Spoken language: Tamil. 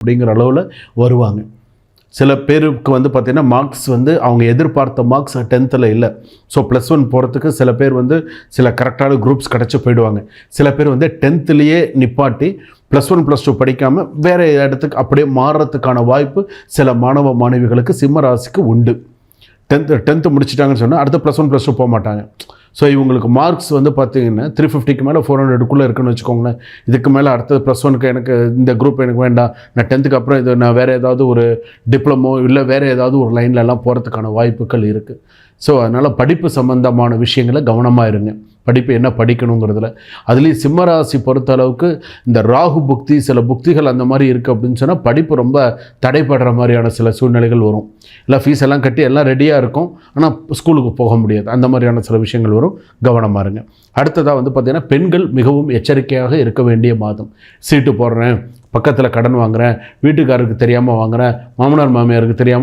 அப்படிங்கிற அளவில் வருவாங்க. சில பேருக்கு வந்து பார்த்திங்கன்னா மார்க்ஸ் வந்து அவங்க எதிர்பார்த்த மார்க்ஸ் டென்த்தில் இல்லை. ஸோ ப்ளஸ் ஒன் போகிறதுக்கு சில பேர் வந்து சில கரெக்டான குரூப்ஸ் கிடச்சி போயிடுவாங்க. சில பேர் வந்து டென்த்துலேயே நிப்பாட்டி ப்ளஸ் ஒன் ப்ளஸ் டூ படிக்காமல் வேறு இடத்துக்கு அப்படியே மாறுறதுக்கான வாய்ப்பு சில மாணவ மாணவிகளுக்கு சிம்ம ராசிக்கு உண்டு. டென்த்து டென்த்து முடிச்சிட்டாங்கன்னு சொன்னால் அடுத்த ப்ளஸ் ஒன் ப்ளஸ் டூ போக மாட்டாங்க ஸோ இவங்களுக்கு மார்க்ஸ் வந்து பார்த்தீங்கன்னா த்ரீ ஃபிஃப்டிக்கு மேலே ஃபோர் ஹண்ட்ரடுக்குள்ளே இருக்குன்னு வச்சுக்கோங்களேன். இதுக்கு மேலே அடுத்தது ப்ளஸ் ஒனுக்கு எனக்கு இந்த குரூப் எனக்கு வேண்டாம். நான் டென்த்துக்கு அப்புறம் இது நான் வேறு ஏதாவது ஒரு டிப்ளமோ இல்லை வேறு ஏதாவது ஒரு லைன்லலாம் போகிறதுக்கான வாய்ப்புகள் இருக்குது ஸோ அதனால் படிப்பு சம்மந்தமான விஷயங்களை கவனமாக இருங்க. படிப்பு என்ன படிக்கணுங்கிறதுல. அதுலேயும் சிம்மராசி பொறுத்த அளவுக்கு இந்த ராகு புக்தி சில புக்திகள் அந்த மாதிரி இருக்குது அப்படின்னு சொன்னால் படிப்பு ரொம்ப தடைப்படுற மாதிரியான சில சூழ்நிலைகள் வரும். இல்லை ஃபீஸ் எல்லாம் கட்டி எல்லாம் ரெடியாக இருக்கும். ஆனால் ஸ்கூலுக்கு போக முடியாது. அந்த மாதிரியான சில விஷயங்கள் வரும். கவனமாக இருங்க. அடுத்ததாக வந்து பார்த்திங்கன்னா பெண்கள் மிகவும் எச்சரிக்கையாக இருக்க வேண்டிய மாதம். சீட்டு போடுறேன் பக்கத்தில் கடன் வாங்குறேன் வீட்டுக்காரருக்கு தெரியாமல் வாங்குறேன் மாமனார் மாமியாருக்கு தெரியாமல்